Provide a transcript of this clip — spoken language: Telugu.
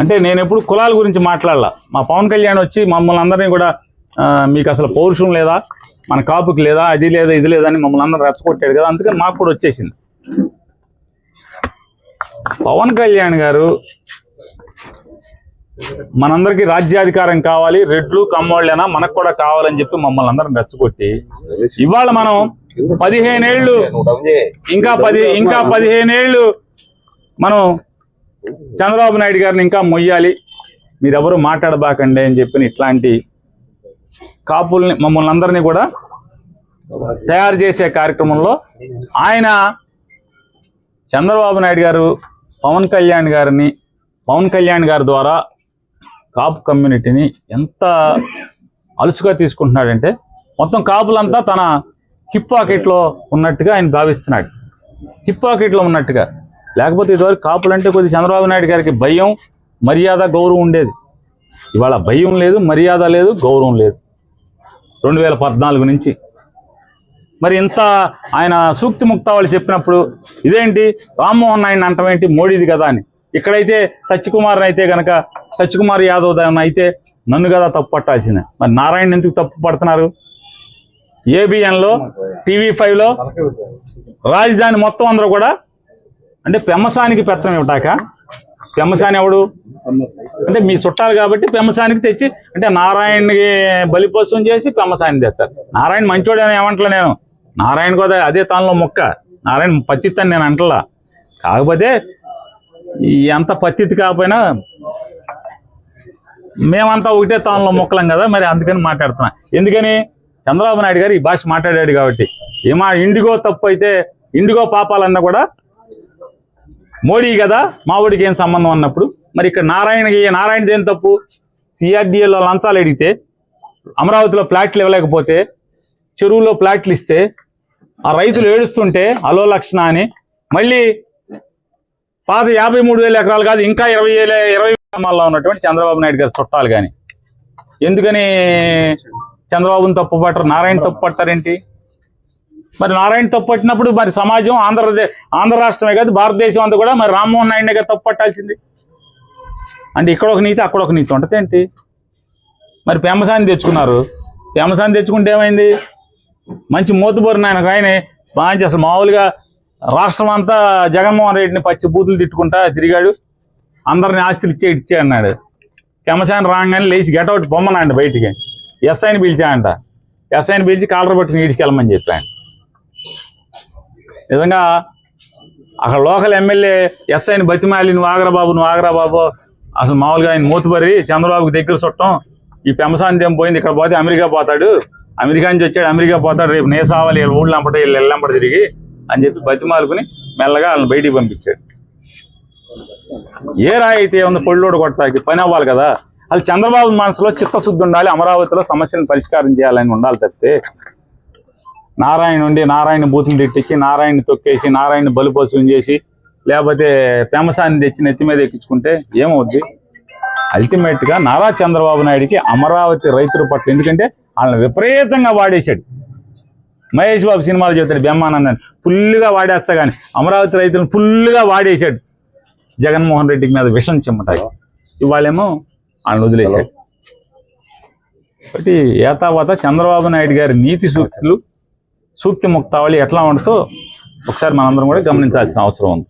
అంటే నేను ఎప్పుడు కులాల గురించి మాట్లాడాల. మా పవన్ కళ్యాణ్ వచ్చి మమ్మల్ని అందరినీ కూడా మీకు అసలు పౌరుషం లేదా? మన కాపుకి లేదా? అది లేదా ఇది లేదా అని మమ్మల్ని అందరూ రెచ్చగొట్టాడు కదా. అందుకని మాకు కూడా వచ్చేసింది. పవన్ కళ్యాణ్ గారు మనందరికీ రాజ్యాధికారం కావాలి. రెడ్లు కమ్మోళ్ళైనా? మనకు కూడా కావాలని చెప్పి మమ్మల్ని అందరం రెచ్చగొట్టి ఇవాళ మనం పదిహేనేళ్ళు ఇంకా పది ఇంకా పదిహేనేళ్ళు మనం చంద్రబాబు నాయుడు గారిని ఇంకా మొయ్యాలి. మీరెవరు మాట్లాడబాకండి అని చెప్పిన ఇట్లాంటి కాపుల్ని మమ్మల్ని అందరినీ కూడా తయారు చేసే కార్యక్రమంలో ఆయన చంద్రబాబు నాయుడు గారు పవన్ కళ్యాణ్ గారిని పవన్ కళ్యాణ్ గారి ద్వారా కాపు కమ్యూనిటీని ఎంత అలుసుగా తీసుకుంటున్నాడంటే మొత్తం కాపులంతా తన హిప్ పాకెట్లో ఉన్నట్టుగా ఆయన భావిస్తున్నాడు. హిప్ పాకెట్లో ఉన్నట్టుగా. లేకపోతే ఇదివరకు కాపులంటే కొద్ది చంద్రబాబు నాయుడు గారికి భయం మర్యాద గౌరవం ఉండేది. ఇవాళ భయం లేదు మర్యాద లేదు గౌరవం లేదు. రెండు వేల పద్నాలుగు నుంచి. మరి ఇంత ఆయన సూక్తి ముక్తావాళ్ళు చెప్పినప్పుడు ఇదేంటి? రామ్మోహన్ నాయుడు అంటాం ఏంటి? మోడీది కదా అని. ఇక్కడైతే సత్యకుమార్ అయితే గనక సత్యకుమార్ యాదవ్ అయితే నన్ను కదా తప్పు పట్టాల్సిందే. మరి నారాయణ ఎందుకు తప్పు పడుతున్నారు? ఏబిఎన్లో టీవీ ఫైవ్లో రాజధాని మొత్తం అందరూ కూడా అంటే పెమ్మసానికి పెత్తనం ఇవ్వటాక పెమ్మసాని ఎవడు? అంటే మీ చుట్టాలు కాబట్టి పెమ్మసానికి తెచ్చి అంటే నారాయణకి బలిపోసం చేసి పెమ్మసాని తెస్తారు. నారాయణ మంచోడు అని ఏమంటలే నేను? నారాయణ కూడా అదే తానులో మొక్క. నారాయణ పత్తిత్తని నేను అంటలా. కాకపోతే ఎంత పత్తిత్తి కాకపోయినా మేమంతా ఒకటే తానులో మొక్కలం కదా మరి అందుకని మాట్లాడుతున్నా. ఎందుకని? చంద్రబాబు నాయుడు గారు ఈ భాష మాట్లాడాడు కాబట్టి. ఏమా ఇండిగో తప్పు అయితే ఇండిగో పాపాలన్నా కూడా మోడీ కదా మావుడికి ఏం సంబంధం అన్నప్పుడు? మరి ఇక్కడ నారాయణకి నారాయణది ఏం తప్పు? సిఆర్డిఏలో లంచాలు అడిగితే అమరావతిలో ప్లాట్లు ఇవ్వలేకపోతే చెరువులో ప్లాట్లు ఇస్తే ఆ రైతులు ఏడుస్తుంటే అలో లక్షణ అని మళ్ళీ పాత యాభై మూడు వేల ఎకరాలు కాదు ఇంకా ఇరవై వేల ఇరవై గ్రామాల్లో ఉన్నటువంటి చంద్రబాబు నాయుడు గారు చుట్టాలు కానీ ఎందుకని చంద్రబాబుని తప్పు పట్టరు నారాయణ తప్పు పడతారేంటి? మరి నారాయణ తప్పట్టినప్పుడు మరి సమాజం ఆంధ్రప్రదేశ్ ఆంధ్ర రాష్ట్రమే కాదు భారతదేశం అంతా కూడా మరి రామ్మోహన్ నాయుడు గారు తప్పట్టాల్సింది అంటే ఇక్కడ ఒక నీతి అక్కడ ఒక నీతి ఉంటుంది ఏంటి? మరి పెమ్మసాని తెచ్చుకున్నారు. పెమ్మసాని తెచ్చుకుంటే ఏమైంది? మంచి మూతబోరిన ఆయన ఆయన మంచి అసలు మామూలుగా రాష్ట్రం అంతా జగన్మోహన్ రెడ్డిని పచ్చి బూతులు తిట్టుకుంటా తిరిగాడు. అందరిని ఆస్తులు ఇచ్చే ఇచ్చే అన్నాడు. పెమసాని రాగానే లేచి గెటౌట్ బొమ్మనండి బయటికి. ఎస్ఐని పిలిచాయంట ఎస్ఐని పిలిచి కాలర్ పట్టుకుని వెళ్ళమని చెప్పాను నిజంగా అక్కడ లోకల్ ఎమ్మెల్యే ఎస్ఐని బతిమాలి నువ్వు ఆగరా బాబు నువ్వు బాబు. అసలు మామూలుగా ఆయన మూతుబరి చంద్రబాబుకి దగ్గర చుట్టం ఈ పెంపసాంతి పోయింది? ఇక్కడ పోతే అమెరికా పోతాడు. అమెరికా నుంచి వచ్చాడు అమెరికా పోతాడు. రేపు నే సావాలి వీళ్ళ ఊళ్ళో అంపట వీళ్ళు ఎల్లంపట తిరిగి అని చెప్పి బతిమాలుకుని మెల్లగా వాళ్ళని బయటికి పంపించాడు. ఏ రాయి అయితే ఉంది పొళ్ళోడు కొట్టడానికి పని అవ్వాలి కదా. అది చంద్రబాబు మనసులో చిత్తశుద్ధి ఉండాలి అమరావతిలో సమస్యలను పరిష్కారం చేయాలని ఉండాలి తప్పితే నారాయణ ఉండి నారాయణ బూతులు తిట్టించి నారాయణ తొక్కేసి నారాయణ బలిపోసం చేసి లేకపోతే పెమసాన్ని తెచ్చి నెత్తి మీద ఎక్కించుకుంటే ఏమవుద్ది? అల్టిమేట్గా నారా చంద్రబాబు నాయుడికి అమరావతి రైతుల పట్ల ఎందుకంటే వాళ్ళని విపరీతంగా వాడేశాడు. మహేష్ బాబు సినిమాలు చెబుతాడు బెమ్మానందని ఫుల్గా వాడేస్తా కానీ అమరావతి రైతులను ఫుల్గా వాడేశాడు. జగన్మోహన్ రెడ్డి మీద విషం చెమ్మటాయి. ఇవాళేమో వాళ్ళని వదిలేశాడు. కాబట్టి ఏతావాత చంద్రబాబు నాయుడు గారి నీతి సూక్తులు సూక్తి ముక్తావళి ఎట్లా ఉంటుందో ఒకసారి మనందరం కూడా గమనించాల్సిన అవసరం ఉంది.